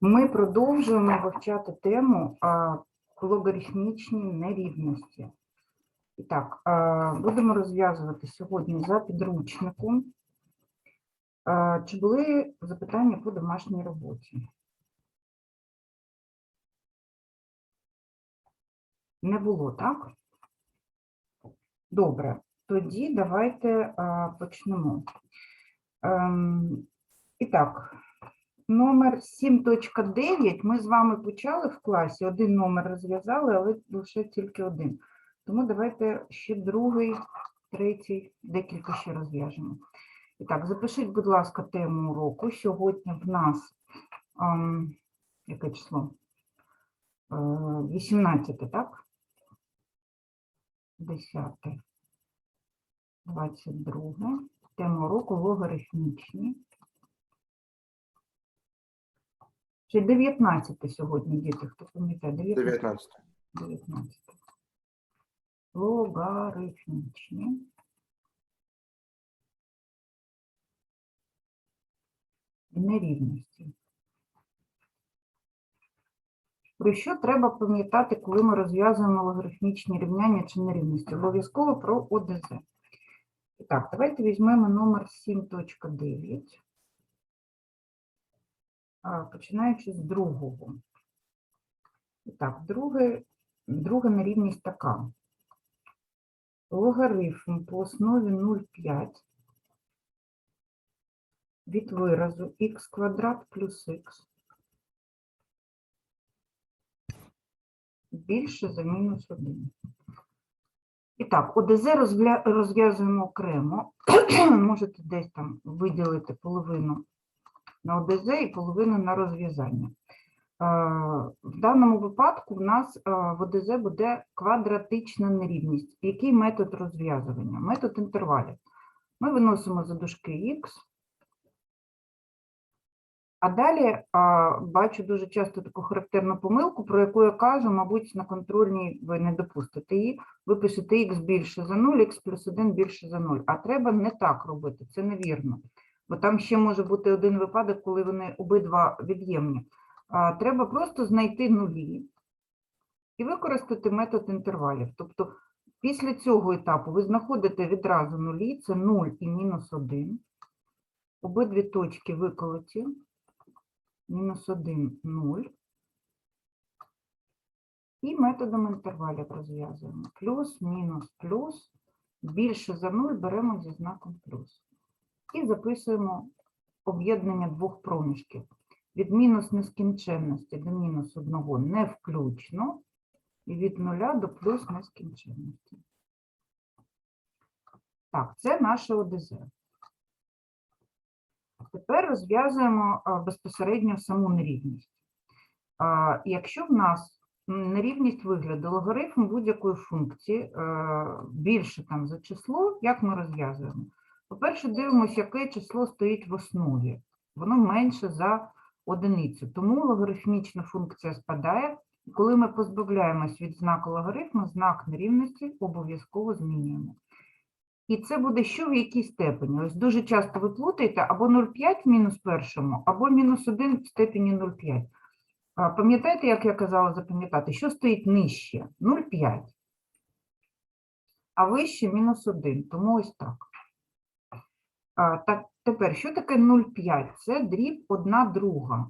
Ми продовжуємо вивчати тему логарифмічні нерівності. І так, будемо розв'язувати сьогодні за підручником. Чи були запитання по домашній роботі? Не було, так? Добре, тоді давайте почнемо. Ем, І так, номер 7.9 ми з вами почали в класі, один номер розв'язали, але лише тільки один. Тому давайте ще другий, третій, декілька ще розв'яжемо. І так, запишіть, будь ласка, тему уроку. Сьогодні в нас ем, яке число? Е, 18, так? 10. 22. Тема уроку логарифмічні. Чи 19 сьогодні, діти, хто пам'ятає? 19. 19. 19. Логарифмічні. Нерівності. Про що треба пам'ятати, коли ми розв'язуємо логарифмічні рівняння чи нерівності? Обов'язково про ОДЗ. І Так, давайте візьмемо номер 7.9, а, починаючи з другого. І так, друге, друга нерівність така. Логарифм по основі 0,5 від виразу х квадрат плюс х більше за мінус 1. І так, ОДЗ розв'язуємо окремо. Можете десь там виділити половину на ОДЗ і половину на розв'язання. Е, В даному випадку в нас е, в ОДЗ буде квадратична нерівність. Який метод розв'язування? Метод інтервалів. Ми виносимо за дужки х, а далі а, бачу дуже часто таку характерну помилку, про яку я кажу, мабуть, на контрольній ви не допустите її. Ви пишете х більше за 0, х плюс 1 більше за 0. А треба не так робити, це невірно. Бо там ще може бути один випадок, коли вони обидва від'ємні. Треба просто знайти нулі і використати метод інтервалів. Тобто після цього етапу ви знаходите відразу нулі, це 0 і мінус 1. Обидві точки виколоті мінус 1, 0. І методом інтервалів розв'язуємо. Плюс, мінус, плюс. Більше за 0 беремо зі знаком плюс. І записуємо об'єднання двох проміжків. Від мінус нескінченності до мінус 1 не включно. І від 0 до плюс нескінченності. Так, це наше ОДЗ. Тепер розв'язуємо безпосередньо саму нерівність. Якщо в нас нерівність вигляду логарифм будь-якої функції більше там за число, як ми розв'язуємо? По-перше, дивимося, яке число стоїть в основі. Воно менше за одиницю. Тому логарифмічна функція спадає. Коли ми позбавляємось від знаку логарифму, знак нерівності обов'язково змінюємо. І це буде що в якій степені? Ось дуже часто ви плутаєте або 0,5 в мінус першому, або мінус 1 в степені 0,5. Пам'ятаєте, як я казала запам'ятати, що стоїть нижче? 0,5. А вище мінус 1, тому ось так. Так. Тепер, що таке 0,5? Це дріб 1 друга.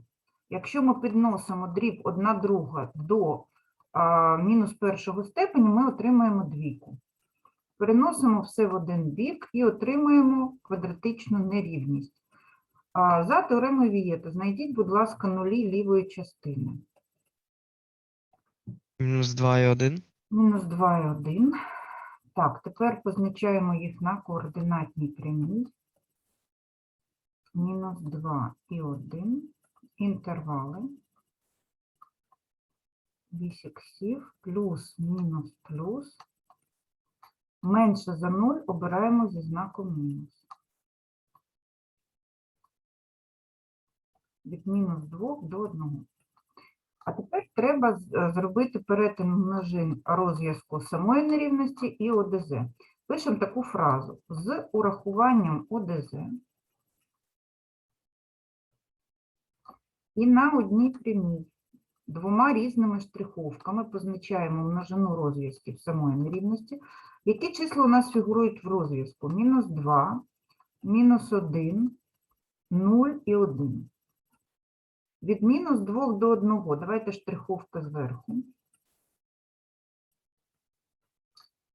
Якщо ми підносимо дріб 1 друга до а, мінус першого степені, ми отримаємо двійку. Переносимо все в один бік і отримуємо квадратичну нерівність. А, За теоремою Вієта знайдіть, будь ласка, нулі лівої частини. Мінус 2 і 1. Мінус 2 і 1. Так, тепер позначаємо їх на координатній прямій. Мінус 2 і 1. Інтервали. Вісь іксів, плюс, мінус, плюс. Менше за 0 обираємо зі знаком мінус. Від мінус 2 до 1. А тепер треба е, зробити перетин множин розв'язку самої нерівності і ОДЗ. Пишемо таку фразу. З урахуванням ОДЗ І на одній прямій двома різними штриховками позначаємо множину розв'язків самої нерівності. Які числа у нас фігурують в розв'язку? Мінус 2, мінус 1, 0 і 1. Від мінус 2 до 1. Давайте штриховка зверху.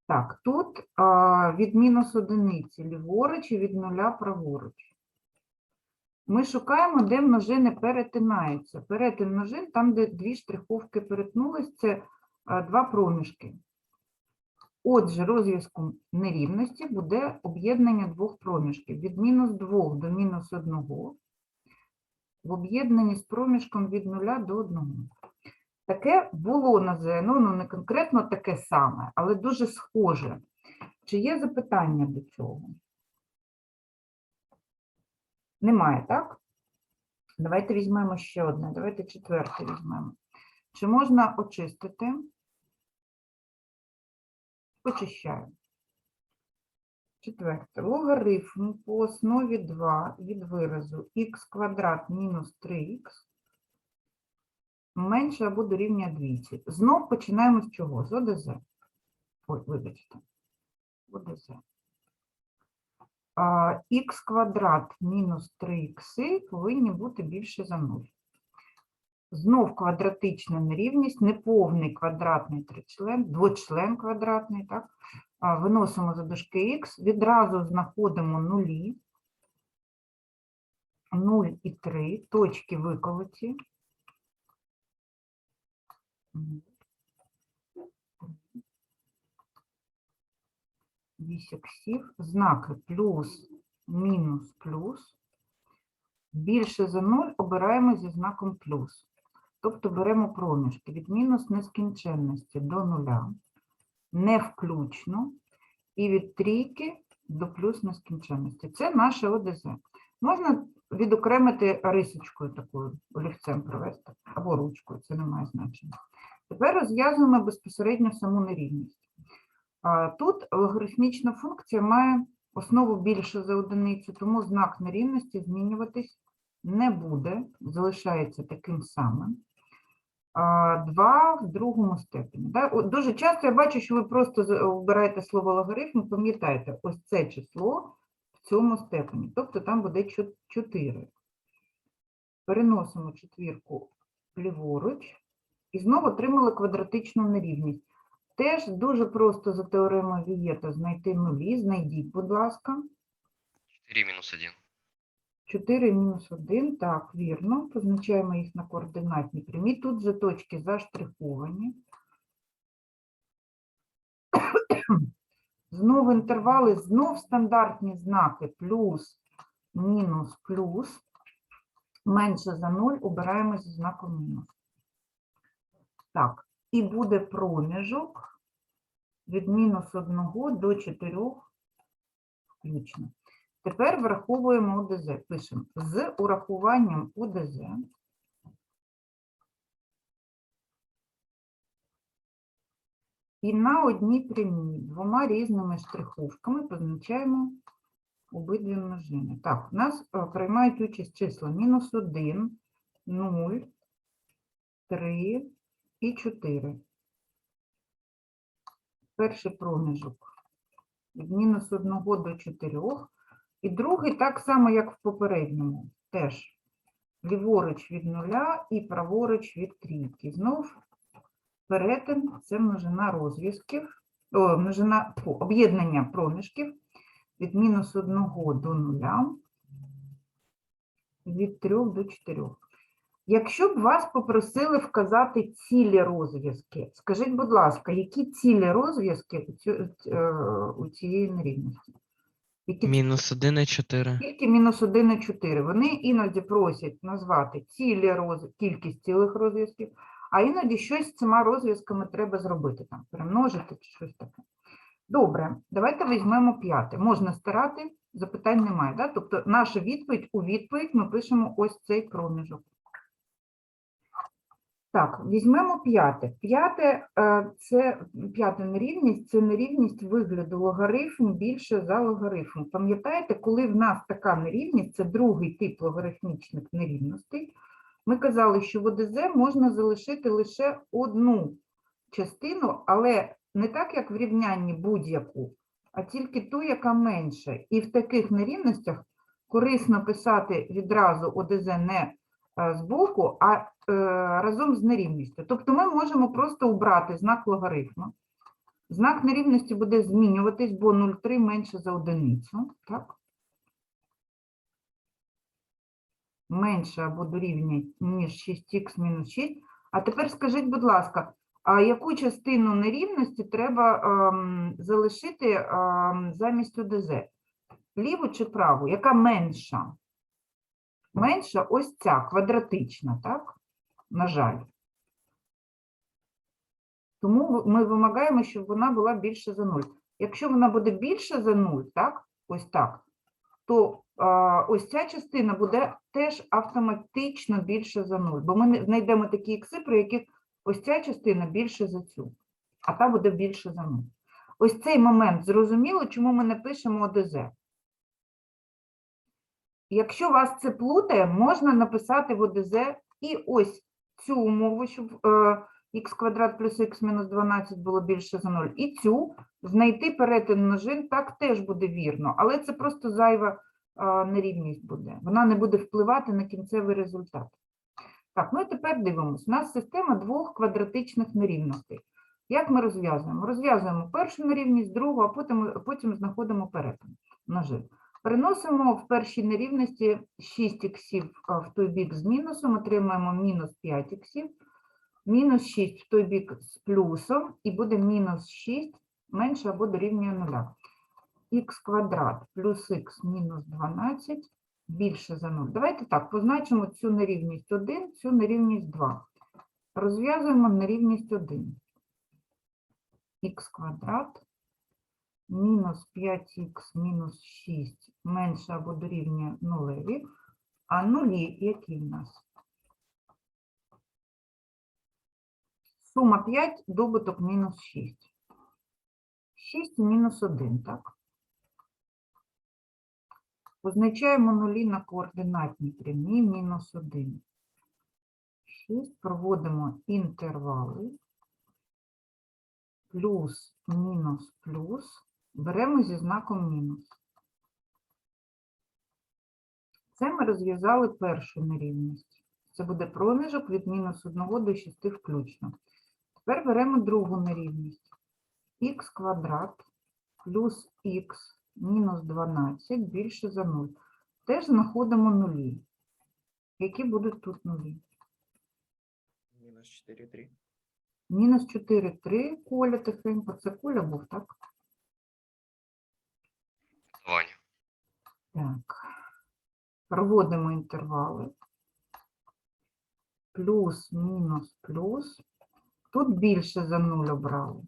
Так, тут а, від мінус одиниці ліворуч і від нуля праворуч. Ми шукаємо, де множини перетинаються. Перетин множин, там, де дві штриховки перетнулись, це два проміжки. Отже, розв'язком нерівності буде об'єднання двох проміжків від мінус 2 до мінус 1 в об'єднанні з проміжком від 0 до 1. Таке було на ЗНО, ну не конкретно таке саме, але дуже схоже. Чи є запитання до цього? Немає, так? Давайте візьмемо ще одне. Давайте четверте візьмемо. Чи можна очистити? Очищаю. Четверте. Логарифм по основі 2 від виразу х квадрат мінус 3х менше або дорівнює 200. Знов починаємо з чого? З ОДЗ. Ой, вибачте. ОДЗ. Х квадрат мінус 3х повинні бути більше за 0. Знов квадратична нерівність, неповний квадратний тричлен, двочлен квадратний, так? Виносимо за дужки х, відразу знаходимо нулі. 0 і 3, точки виколоті. Вісь іксів, знаки плюс, мінус, плюс. Більше за 0 обираємо зі знаком плюс. Тобто беремо проміжки від мінус нескінченності до нуля, не включно, і від трійки до плюс нескінченності. Це наше ОДЗ. Можна відокремити рисочкою такою, олівцем провести, або ручкою, це не має значення. Тепер розв'язуємо безпосередньо саму нерівність. Тут логарифмічна функція має основу більше за одиницю, тому знак нерівності змінюватись не буде, залишається таким самим. Два в другому степені. Дуже часто я бачу, що ви просто вбираєте слово логарифм, пам'ятаєте, ось це число в цьому степені, тобто там буде 4. Переносимо четвірку ліворуч і знову отримали квадратичну нерівність. Теж дуже просто за теоремою Вієта знайти нулі. Знайдіть, будь ласка. 4 минус 1. 4 мінус 1, так, вірно. Позначаємо їх на координатній прямій. Тут же точки заштриховані. Знову інтервали, знов стандартні знаки плюс, мінус, плюс. Менше за 0 обираємо зі знаком мінус. Так, і буде проміжок від мінус 1 до 4 включно. Тепер враховуємо ОДЗ. Пишемо з урахуванням ОДЗ. І на одній прямій двома різними штриховками позначаємо обидві множини. Так, у нас е, приймають участь числа мінус 1, 0, 3 і 4. Перший проміжок від мінус 1 до 4. І другий так само, як в попередньому, теж ліворуч від нуля і праворуч від трійки. Знов перетин це множина розв'язків, множина об'єднання проміжків від мінус 1 до нуля, від 3 до 4. Якщо б вас попросили вказати цілі розв'язки, скажіть, будь ласка, які цілі розв'язки у е, у цієї нерівності? Які Мінус 1 і 4. тільки мінус 1 і 4. Вони іноді просять назвати цілі роз... кількість цілих розв'язків, а іноді щось з цими розв'язками треба зробити, там, перемножити чи щось таке. Добре, давайте візьмемо п'яте. Можна стирати, запитань немає. Да? Тобто наша відповідь у відповідь ми пишемо ось цей проміжок. Так, візьмемо п'яте. П'яте е, це п'ята нерівність, це нерівність вигляду логарифм більше за логарифм. Пам'ятаєте, коли в нас така нерівність, це другий тип логарифмічних нерівностей, Ми казали, що в ОДЗ можна залишити лише одну частину, але не так, як в рівнянні будь-яку, а тільки ту, яка менша. І в таких нерівностях корисно писати відразу ОДЗ не збоку, а е, разом з нерівністю. Тобто ми можемо просто убрати знак логарифму. Знак нерівності буде змінюватись, бо 0,3 менше за одиницю. Так? Менше або дорівнює, ніж 6х мінус 6. А тепер скажіть, будь ласка, а яку частину нерівності треба ем, залишити ем, замість ОДЗ? Ліву чи праву? Яка менша? Менша ось ця, квадратична, так? На жаль. Тому ми вимагаємо, щоб вона була більше за 0. Якщо вона буде більше за 0, так? Ось так, то а, ось ця частина буде теж автоматично більше за 0, бо ми знайдемо такі ікси, при яких ось ця частина більше за цю, а та буде більше за 0. Ось цей момент зрозуміло, чому ми не пишемо ОДЗ. Якщо вас це плутає, можна написати в ОДЗ і ось цю умову, щоб е, х квадрат плюс х мінус 12 було більше за 0, і цю знайти перетин множин, так теж буде вірно, але це просто зайва е, нерівність буде. Вона не буде впливати на кінцевий результат. Так, ну і тепер дивимось. У нас система двох квадратичних нерівностей. Як ми розв'язуємо? Розв'язуємо першу нерівність, другу, а потім, потім знаходимо перетин множин. Переносимо в першій нерівності 6 іксів в той бік з мінусом, отримаємо мінус 5 іксів, мінус 6 в той бік з плюсом, і буде мінус 6 менше або дорівнює 0. х квадрат плюс х мінус 12 більше за 0. Давайте так, позначимо цю нерівність 1, цю нерівність 2. Розв'язуємо нерівність 1. х квадрат мінус 5х мінус 6 менше або дорівнює нулеві, а нулі які в нас? Сума 5, добуток мінус 6. 6 і мінус 1, так? Позначаємо нулі на координатній прямій мінус 1. 6, проводимо інтервали. Плюс, мінус, плюс. Беремо зі знаком мінус. Це ми розв'язали першу нерівність. Це буде проміжок від мінус 1 до 6 включно. Тепер беремо другу нерівність. х квадрат плюс х мінус 12 більше за 0. Теж знаходимо нулі. Які будуть тут нулі? Мінус 4, 3. Мінус 4, 3, Коля тихенько. Це Коля був, так? Так. Проводимо інтервали. Плюс, мінус, плюс. Тут більше за 0 обрали.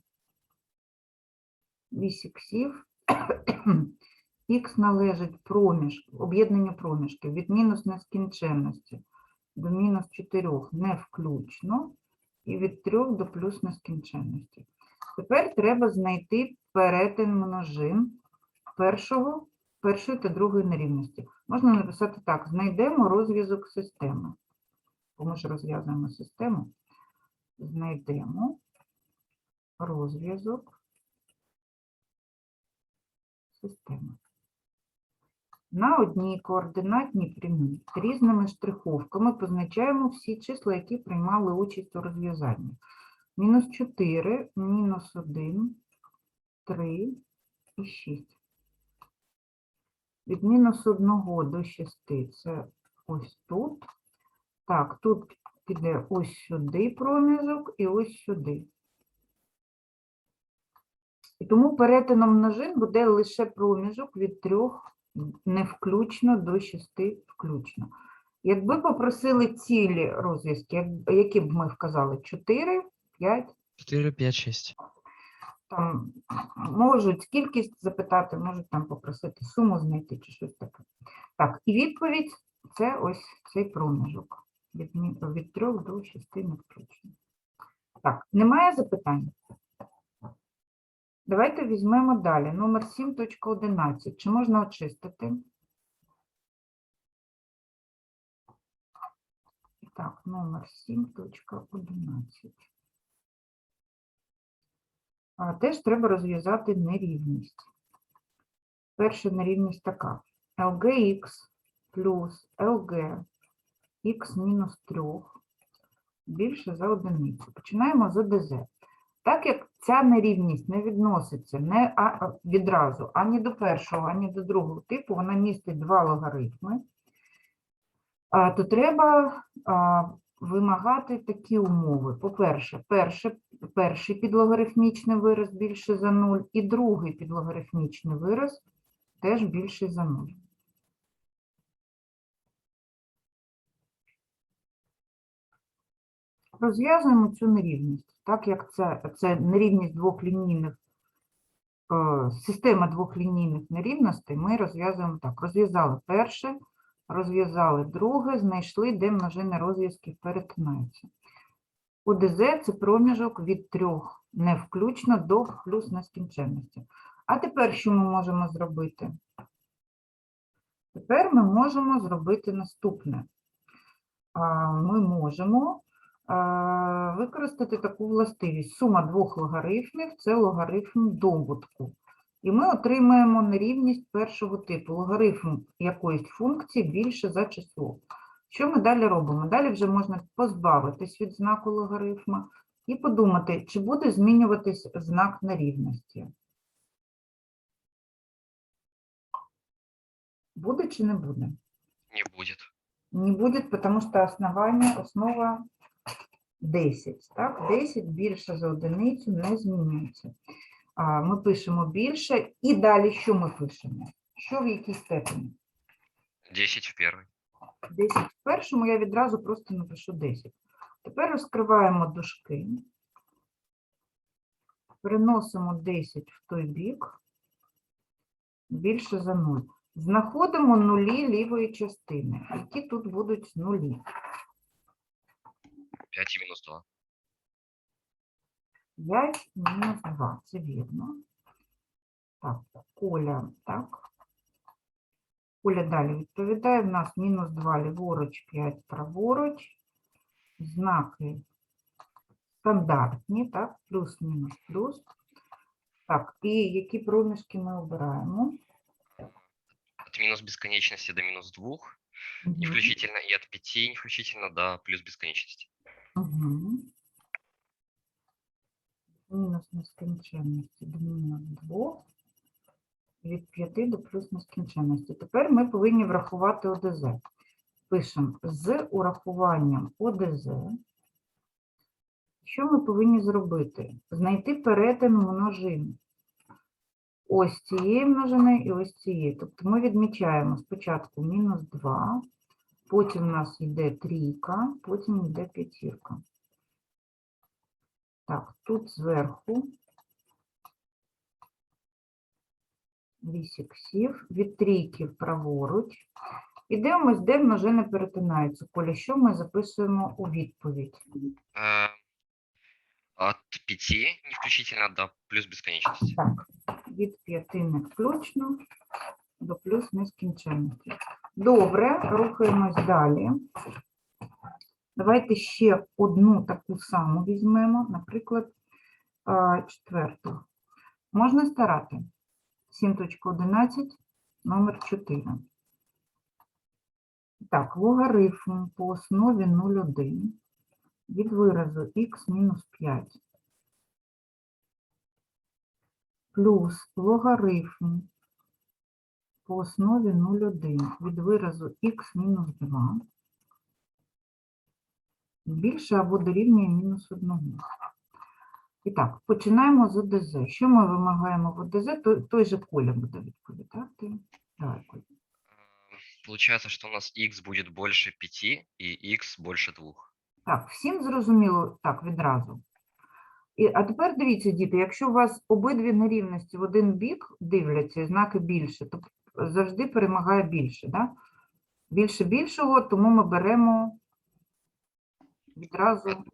Вісь іксів. Х належить проміжку, об'єднанню проміжків від мінус нескінченності до мінус 4 не включно і від 3 до плюс нескінченності. Тепер треба знайти перетин множин першого, першої та другої нерівності. Можна написати так: знайдемо розв'язок системи. Бо ми ж розв'язуємо систему. Знайдемо розв'язок системи. На одній координатній прямій різними штриховками позначаємо всі числа, які приймали участь у розв'язанні. Мінус 4, мінус 1, 3 і 6. Від мінус 1 до 6 це ось тут. Так, тут піде ось сюди проміжок і ось сюди. І тому перетином множин буде лише проміжок від 3 не включно до 6 включно. Якби попросили цілі розв'язки, які б ми вказали? 4, 5, 4, 5, 6. Там можуть кількість запитати, можуть там попросити суму знайти чи щось таке. Так, і відповідь це ось цей проміжок від, від 3 до 6 не включно. Так, немає запитань? Давайте візьмемо далі. Номер 7.11. Чи можна очистити? Так, номер 7.11. Теж треба розв'язати нерівність. Перша нерівність така. LGX плюс LG x мінус 3 більше за одиницю. Починаємо з ОДЗ. Так як ця нерівність не відноситься не відразу ані до першого, ані до другого типу, вона містить два логарифми, то треба вимагати такі умови. По-перше, перше, перший підлогарифмічний вираз більше за 0, і другий підлогарифмічний вираз теж більший за 0. Розв'язуємо цю нерівність, так як це, це нерівність двох лінійних, е, система двох лінійних нерівностей, ми розв'язуємо так. Розв'язали перше, розв'язали друге, знайшли, де множини розв'язків перетинаються. УДЗ – це проміжок від трьох не включно до плюс нескінченності. А тепер що ми можемо зробити? Тепер ми можемо зробити наступне. Ми можемо використати таку властивість. Сума двох логарифмів – це логарифм добутку. І ми отримаємо нерівність першого типу. Логарифм якоїсь функції більше за число. Що ми далі робимо? Далі вже можна позбавитись від знаку логарифма і подумати, чи буде змінюватись знак нерівності. Буде чи не буде? Не будет. Не будет, потому что основание, основа 10. Так? 10 більше за одиницю не змінюється. Ми пишемо більше і далі що ми пишемо? Що в якій степені? 10 в первой. 10 в першому я відразу просто напишу 10. Тепер розкриваємо дужки. Переносимо 10 в той бік. Більше за 0. Знаходимо нулі лівої частини. Які тут будуть нулі? 5 и минус 2. 5 мінус 2, це вірно. Так, Коля, так. Коля далі відповідає. В нас мінус 2 ліворуч, 5 праворуч. Знаки стандартні, так, плюс, мінус, плюс. Так, і які проміжки ми обираємо? От минус бесконечности до минус 2, не Мгм. включительно, и от 5 не включительно до плюс бесконечности. Угу. Мінус нескінченності до мінус 2. Від 5 до плюс нескінченності. Тепер ми повинні врахувати ОДЗ. Пишемо з урахуванням ОДЗ. Що ми повинні зробити? Знайти перетин множин. Ось цієї множини і ось цієї. Тобто ми відмічаємо спочатку мінус 2, потім у нас йде трійка, потім йде п'ятірка. Так, тут зверху 8 ксів, від трійки праворуч. І дивимось, де множини перетинаються. Коля, що ми записуємо у відповідь? Э, От 5 не включительно до плюс бесконечности. Так, від 5 не включно до плюс нескінченності. Добре, рухаємось далі. Давайте ще одну таку саму візьмемо, наприклад, четверту. Можна старати. 7.11, номер 4. Так, логарифм по основі 0,1 від виразу х мінус 5 плюс логарифм по основі 0,1 від виразу х мінус 2 більше або дорівнює мінус 1. І так, починаємо з ОДЗ. Що ми вимагаємо в ОДЗ? Той, той же Коля буде відповідати. Давай, Коля. Получается, что у нас x будет больше 5 и x больше 2. Так, всім зрозуміло так відразу. І, а тепер дивіться, діти, якщо у вас обидві нерівності в один бік дивляться, і знаки більше, то завжди перемагає більше. Да? Більше більшого, тому ми беремо відразу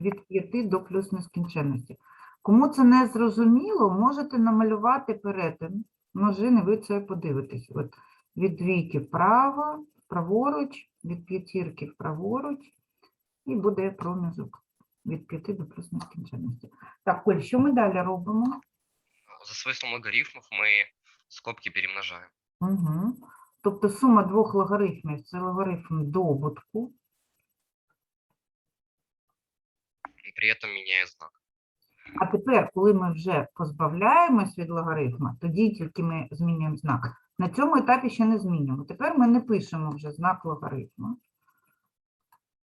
від 5 до плюс нескінченності. Кому це не зрозуміло, можете намалювати перетин множини, ви це подивитесь. От від двійки вправо, праворуч, від п'ятірки праворуч, і буде проміжок від 5 до плюс нескінченності. Так, Коль, що ми далі робимо? За свойством логарифмов мы скобки перемножаем. Угу. Тобто сума двох логарифмів це логарифм добутку. и При этом меняя знак. А тепер, коли ми вже позбавляємось від логарифма, тоді тільки ми змінюємо знак. На цьому етапі ще не змінюємо. Тепер ми не пишемо вже знак логарифму.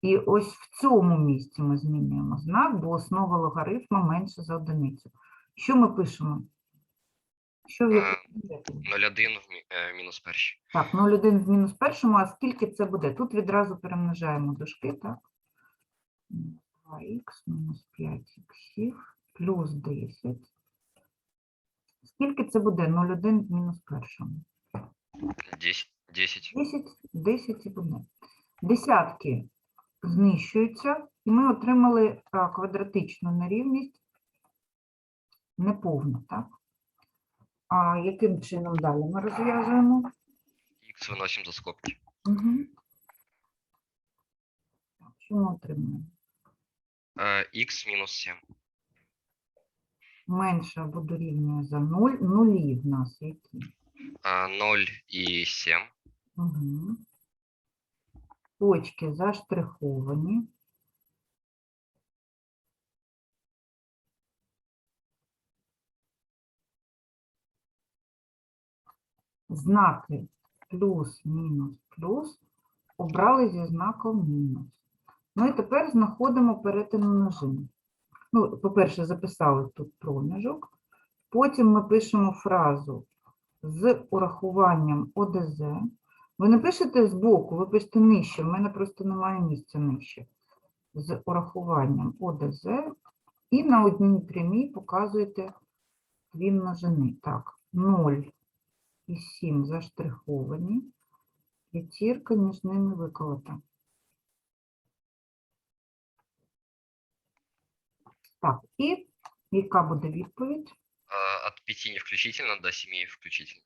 І ось в цьому місці ми змінюємо знак, бо основа логарифма менше за одиницю. Що ми пишемо? Що в якому порядку? 0,1 в е, мінус перший. Так, 0,1 в мінус першому, а скільки це буде? Тут відразу перемножаємо дужки, так? 2х мінус 5х плюс 10. Скільки це буде 0,1 мінус першому? 10. 10. 10, 10 і буде. Десятки знищуються, і ми отримали квадратичну нерівність неповну, так? А яким чином далі ми розв'язуємо? Х выносим за скобки. Угу. Що ми отримуємо? Э, Х минус 7. Менше або дорівнює за 0. Нулі в нас які? 0 и 7. Угу. Точки заштриховані. Знаки плюс, мінус, плюс обрали зі знаком мінус. Ну і тепер знаходимо перетин множин. Ну, по-перше, записали тут проміжок. Потім ми пишемо фразу з урахуванням ОДЗ. Ви не пишете збоку, ви пишете нижче. В мене просто немає місця нижче. З урахуванням ОДЗ. І на одній прямій показуєте дві множини. Так, 0 і 7 заштриховані. П'ятірка між ними виколота. Так, і яка буде відповідь? Э, От 5 не включительно до 7 включительно.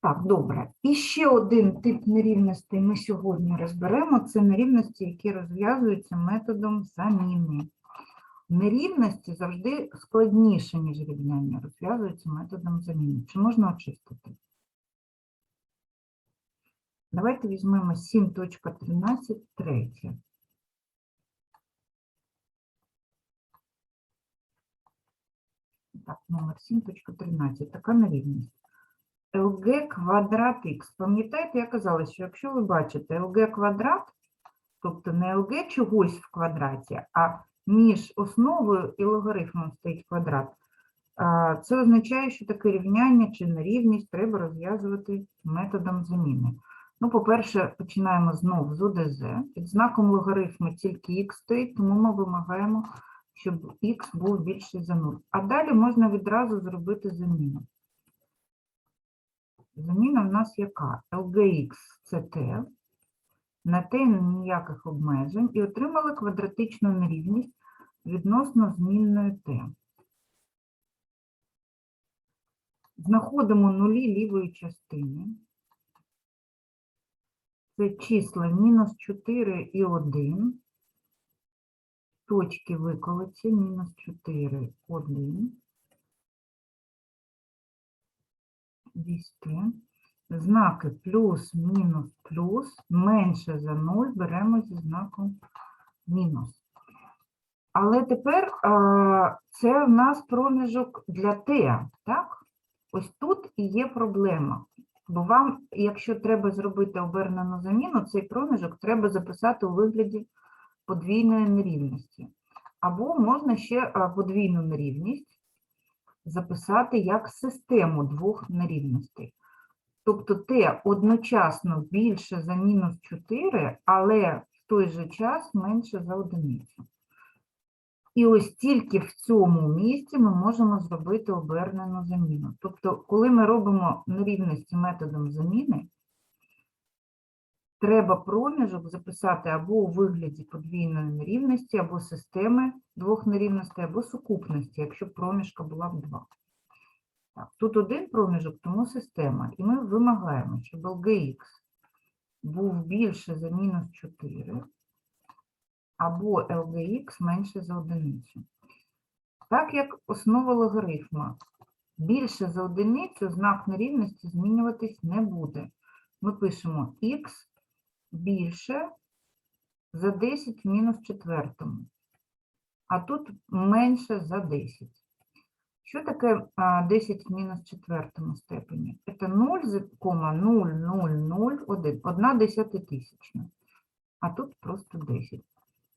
Так, добре. І ще один тип нерівностей ми сьогодні розберемо. Це нерівності, які розв'язуються методом заміни. Нерівності завжди складніше, ніж рівняння, розв'язуються методом заміни. Чи можна очистити? Давайте візьмемо 7.13 третє. Так, номер 7.13. Така нерівність. ЛГ квадрат х. Пам'ятаєте, я казала, що якщо ви бачите ЛГ квадрат, тобто не ЛГ чогось в квадраті, а між основою і логарифмом стоїть квадрат, це означає, що таке рівняння чи нерівність треба розв'язувати методом заміни. Ну, по-перше, починаємо знову з ОДЗ. Під знаком логарифму тільки х стоїть, тому ми вимагаємо, щоб х був більший за 0. А далі можна відразу зробити заміну. Заміна в нас яка? LGX це t, на t ніяких обмежень, і отримали квадратичну нерівність відносно змінної t. Знаходимо нулі лівої частини. Це числа мінус 4 і 1. Точки виколоті мінус 4, 1. ввести. Знаки плюс, мінус, плюс, менше за 0 беремо зі знаком мінус. Але тепер а, це в нас проміжок для Т, так? Ось тут і є проблема. Бо вам, якщо треба зробити обернену заміну, цей проміжок треба записати у вигляді подвійної нерівності. Або можна ще подвійну нерівність записати як систему двох нерівностей. Тобто t одночасно більше за мінус 4, але в той же час менше за одиницю. І ось тільки в цьому місці ми можемо зробити обернену заміну. Тобто, коли ми робимо нерівності методом заміни, треба проміжок записати або у вигляді подвійної нерівності, або системи двох нерівностей, або сукупності, якщо проміжка була б 2. Так, тут один проміжок, тому система. І ми вимагаємо, щоб LGX був більше за мінус 4, або LGX менше за одиницю. Так як основа логарифма більше за одиницю, знак нерівності змінюватись не буде. Ми пишемо х більше за 10 в мінус четвертому, а тут менше за 10. Що таке 10 в мінус четвертому степені? Це 0,0001, одна десятитисячна, а тут просто 10.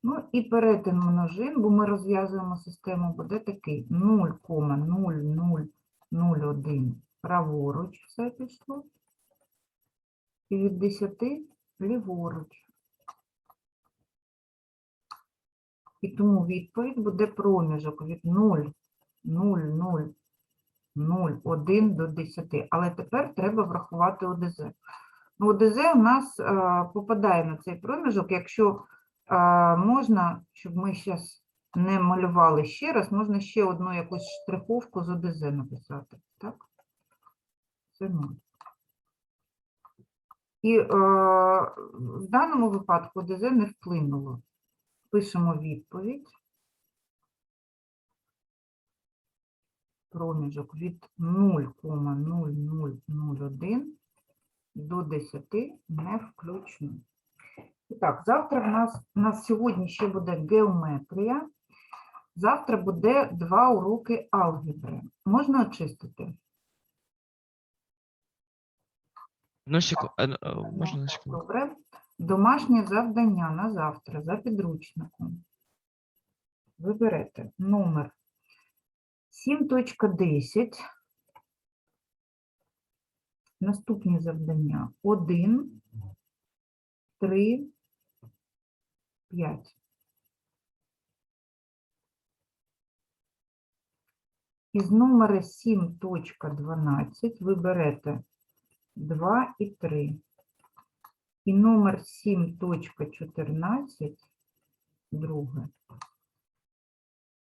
Ну і перетин множин, бо ми розв'язуємо систему, буде такий 0,0001 праворуч все пішло, і від 10 ліворуч. І тому відповідь буде проміжок від 0, 0, 0, 0, 1 до 10. Але тепер треба врахувати ОДЗ. Ну, ОДЗ у нас е, попадає на цей проміжок, якщо е, можна, щоб ми зараз не малювали ще раз, можна ще одну якусь штриховку з ОДЗ написати. Так? Це 0. І е, в даному випадку ОДЗ не вплинуло. Пишемо відповідь. Проміжок від 0,0001 до 10 не включно. І так, завтра в нас, у нас сьогодні ще буде геометрія. Завтра буде два уроки алгебри. Можна очистити? Одну секунду, можна на секунду. Добре. Домашнє завдання на завтра за підручником. Ви берете номер 7.10. Наступні завдання 1, 3, 5. Із номера 7.12 ви берете 2 і 3. І номер 7.14, друге.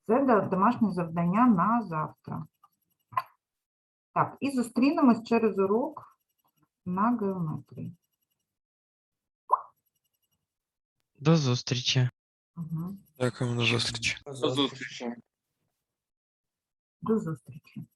Це до- домашнє завдання на завтра. Так, і зустрінемось через урок на геометрії. До зустрічі. Угу. Дякуємо на зустріч. До зустрічі. До зустрічі.